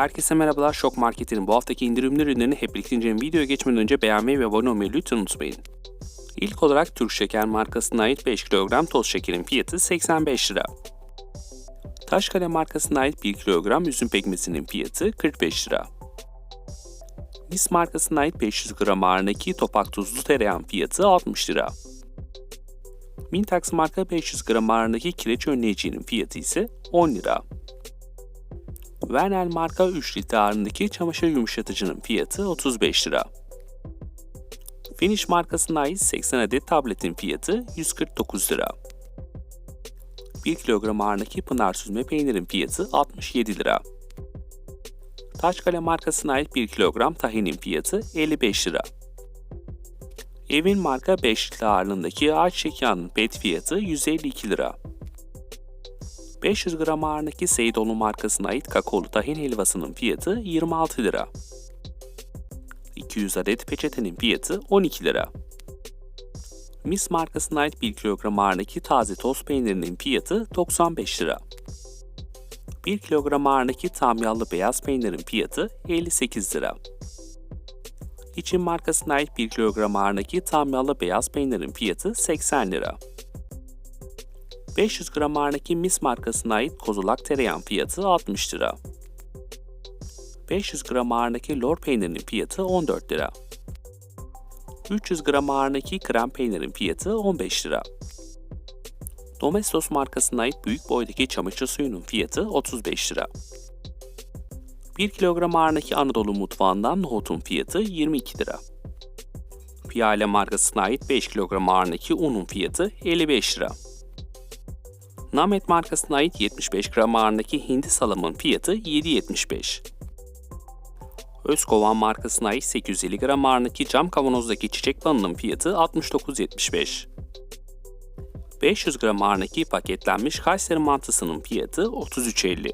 Herkese merhabalar. Şok Market'in bu haftaki indirimli ürünlerini hep birlikte inceleyeceğim. Videoya geçmeden önce beğenmeyi ve abone olmayı lütfen unutmayın. İlk olarak Türk Şeker markasına ait 5 kilogram toz şekerin fiyatı 85 lira. Taşkale markasına ait 1 kilogram üzüm pekmezinin fiyatı 45 lira. Mis markasına ait 500 gram ağırındaki topak tuzlu tereyağın fiyatı 60 lira. Mintax marka 500 gram ağırındaki kireç önleyicinin fiyatı ise 10 lira. Vernel marka 3 litre ağırlığındaki çamaşır yumuşatıcının fiyatı 35 lira. Finish markasına ait 80 adet tabletin fiyatı 149 lira. 1 kilogram ağırlığındaki pınar süzme peynirin fiyatı 67 lira. Taşkale markasına ait 1 kilogram tahinin fiyatı 55 lira. Evin marka 5 litre ağırlığındaki ağaç çekyanın pet fiyatı 152 lira. 500 gram ağırlığındaki Seydoğlu markasına ait kakaolu tahin helvasının fiyatı 26 lira. 200 adet peçetenin fiyatı 12 lira. Mis markasına ait 1 kilogram ağırlığındaki taze toz peynirinin fiyatı 95 lira. 1 kilogram ağırlığındaki tam yağlı beyaz peynirin fiyatı 58 lira. İçin markasına ait 1 kilogram ağırlığındaki tam yağlı beyaz peynirin fiyatı 80 lira. 500 gram ağırlığındaki Mis markasına ait kozulak tereyağın fiyatı 60 lira. 500 gram ağırlığındaki lor peynirinin fiyatı 14 lira. 300 gram ağırlığındaki krem peynirin fiyatı 15 lira. Domestos markasına ait büyük boydaki çamaşır suyunun fiyatı 35 lira. 1 kilogram ağırlığındaki Anadolu mutfağından nohutun fiyatı 22 lira. Piyale markasına ait 5 kilogram ağırlığındaki unun fiyatı 55 lira. Namet markasına ait 75 gram ağırlığındaki hindi salamın fiyatı 7.75. Özkovan markasına ait 850 gram ağırlığındaki cam kavanozdaki çiçek balının fiyatı 69.75. 500 gram ağırlığındaki paketlenmiş Kayseri mantısının fiyatı 33.50.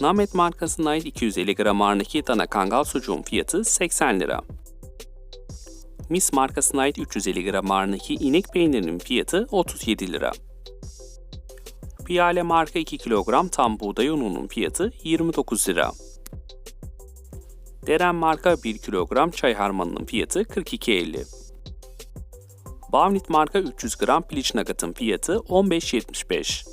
Namet markasına ait 250 gram ağırlığındaki dana kangal sucuğun fiyatı 80 lira. Mis markasına ait 350 gram ağırlığındaki inek peynirinin fiyatı 37 lira. Piyale marka 2 kilogram tam buğday ununun fiyatı 29 lira. Deren marka 1 kilogram çay harmanının fiyatı 42.50. Bavnit marka 300 gram piliç nugget'ın fiyatı 15.75.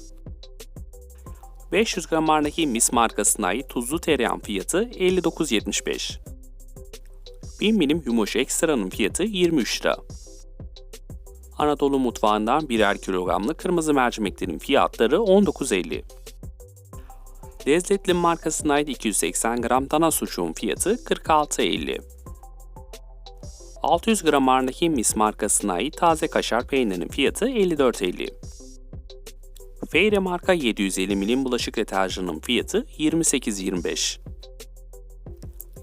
500 gram ağırlığındaki Mis markasına ait tuzlu tereyağın fiyatı 59.75. 1000 milim yumuş ekstranın fiyatı 23 lira. Anadolu mutfağından birer kilogramlı kırmızı mercimeklerin fiyatları 19.50. Lezzetli markasına ait 280 gram dana sucuğun fiyatı 46.50. 600 gram ağırlığındaki Mis markasına ait taze kaşar peynirinin fiyatı 54.50. Feyre marka 750 milim bulaşık deterjanının fiyatı 28.25.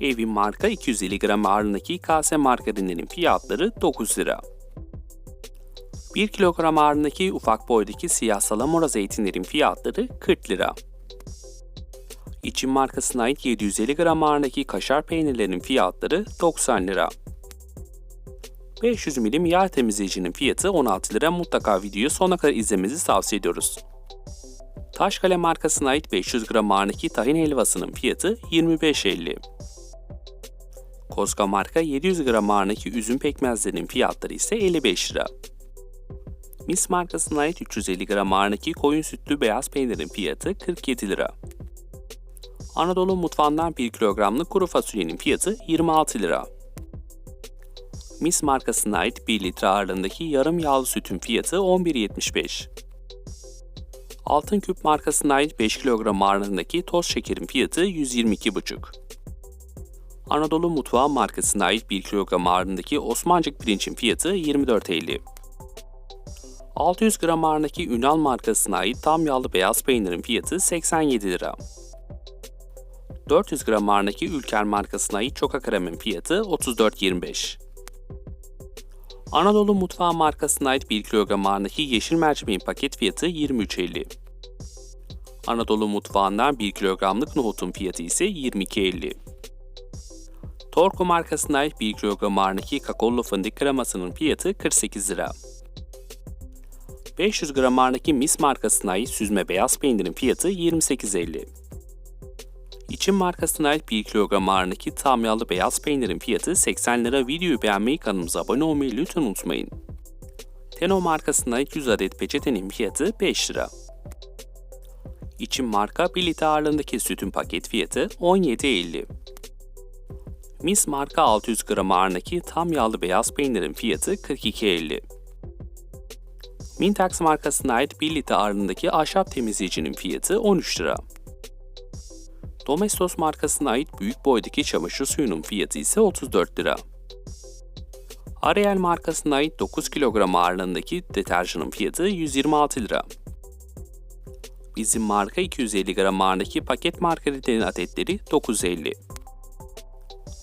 Evin marka 250 gram ağırlığındaki kase margarinlerin fiyatları 9 lira. 1 kilogram ağırlığındaki ufak boydaki siyah salamura zeytinlerin fiyatları 40 lira. İçin markasına ait 750 gram ağırlığındaki kaşar peynirlerin fiyatları 90 lira. 500 milim yağ temizleyicinin fiyatı 16 lira. Mutlaka videoyu sonuna kadar izlemenizi tavsiye ediyoruz. Taşkale markasına ait 500 gram ağırlığındaki tahin helvasının fiyatı 25.50. Koska marka 700 gram ağırlığındaki üzüm pekmezlerinin fiyatları ise 55 lira. Mis markasına ait 350 gram ağırlığındaki koyun sütlü beyaz peynirin fiyatı 47 lira. Anadolu mutfağından 1 kilogramlık kuru fasulyenin fiyatı 26 lira. Mis markasına ait 1 litre ağırlığındaki yarım yağlı sütün fiyatı 11.75. Altın Küp markasına ait 5 kilogram ağırlığındaki toz şekerin fiyatı 122,5. Anadolu Mutfağı markasına ait 1 kilogram ağırlığındaki Osmancık pirincin fiyatı 24.50. 600 gram ağırlığındaki Ünal markasına ait tam yağlı beyaz peynirin fiyatı 87 lira. 400 gram ağırlığındaki Ülker markasına ait çoka kremin fiyatı 34.25. Anadolu Mutfağı markasına ait 1 kilogram ağırlığındaki yeşil mercimeğin paket fiyatı 23.50. Anadolu Mutfağı'ndan 1 kilogramlık nohutun fiyatı ise 22.50. Torku markasına ait 1 kilogram ağırlığındaki kakaolu fındık kremasının fiyatı 48 lira. 500 gram ağırlığındaki Mis markasına ait süzme beyaz peynirin fiyatı 28.50. İçin markasına ait 1 kilogram ağırlığındaki tam yağlı beyaz peynirin fiyatı 80 lira. Videoyu beğenmeyi, kanalımıza abone olmayı lütfen unutmayın. Teno markasına ait 100 adet peçetenin fiyatı 5 lira. İçin marka 1 litre ağırlığındaki sütün paket fiyatı 17.50. Mis marka 600 gram ağırlığındaki tam yağlı beyaz peynirin fiyatı 42.50. Mintax markasına ait 1 litre ağırlığındaki ahşap temizleyicinin fiyatı 13 lira. Domestos markasına ait büyük boydaki çamaşır suyunun fiyatı ise 34 lira. Ariel markasına ait 9 kilogram ağırlığındaki deterjanın fiyatı 126 lira. Bizim marka 250 gram ağırlığındaki paket margaritenin adetleri 9.50.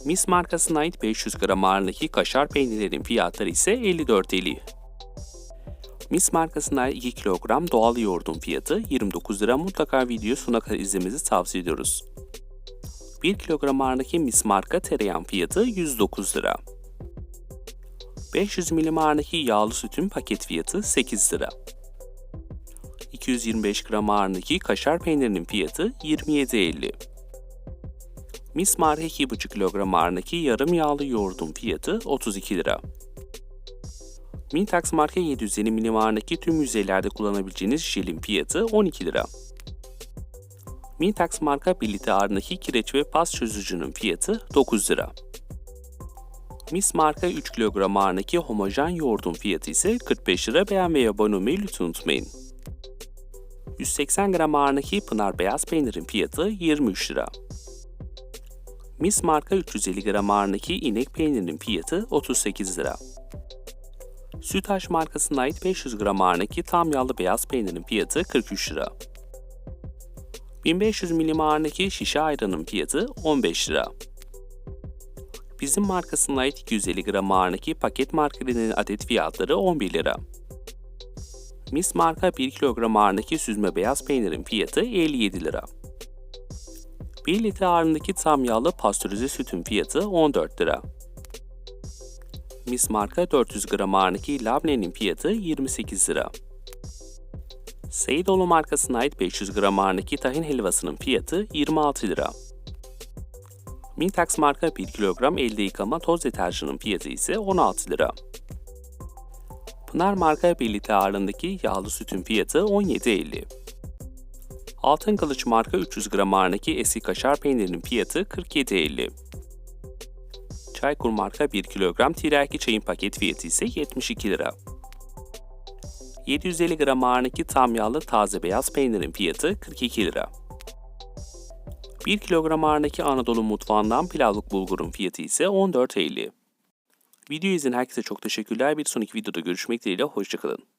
Mis markasına ait 500 gram ağırlığındaki kaşar peynirlerin fiyatları ise 54.50. Mis markasına ait 2 kilogram doğal yoğurdun fiyatı 29 lira. Mutlaka video sonuna kadar izlemenizi tavsiye ediyoruz. 1 kilogram ağırlığındaki Mis marka tereyağın fiyatı 109 lira. 500 milim ağırlığındaki yağlı sütün paket fiyatı 8 lira. 225 gram ağırlığındaki kaşar peynirinin fiyatı 27.50. Mis marka 2,5 kilogram ağırlığındaki yarım yağlı yoğurdun fiyatı 32 lira. Mintax marka 750 milim ağırlığındaki tüm yüzeylerde kullanabileceğiniz jelin fiyatı 12 lira. Mintax marka 1 litre ağırlığındaki kireç ve pas çözücünün fiyatı 9 lira. Mis marka 3 kilogram ağırlığındaki homojen yoğurdun fiyatı ise 45 lira. Beğenmeyi abone olmayı lütfen unutmayın. 180 gram ağırlığındaki Pınar beyaz peynirin fiyatı 23 lira. Mis marka 350 gram ağırlığındaki inek peynirinin fiyatı 38 lira. Sütaş markasına ait 500 gram ağırlığındaki tam yağlı beyaz peynirin fiyatı 43 lira. 1500 milim ağırlığındaki şişe ayranın fiyatı 15 lira. Bizim markasına ait 250 gram ağırlığındaki paket margarinin adet fiyatları 11 lira. Mis marka 1 kilogram ağırlığındaki süzme beyaz peynirin fiyatı 57 lira. 1 litre ağırlığındaki tam yağlı pastörize sütün fiyatı 14 lira. Mis marka 400 gram ağırlığındaki labnenin fiyatı 28 lira. Seydoğlu markasına ait 500 gram ağırlığındaki tahin helvasının fiyatı 26 lira. Mintax marka 1 kilogram elde yıkama toz deterjanın fiyatı ise 16 lira. Pınar marka 1 litre ağırlığındaki yağlı sütün fiyatı 17.50. Altın Kılıç marka 300 gram ağırlığındaki eski kaşar peynirinin fiyatı 47.50. Çaykur marka 1 kilogram tiryaki çayın paket fiyatı ise 72 lira. 750 gram ağırlığındaki tam yağlı taze beyaz peynirin fiyatı 42 lira. 1 kilogram ağırlığındaki Anadolu mutfağından pilavlık bulgurun fiyatı ise 14.50. Video izleyen herkese çok teşekkürler. Bir sonraki videoda görüşmek dileğiyle. Hoşçakalın.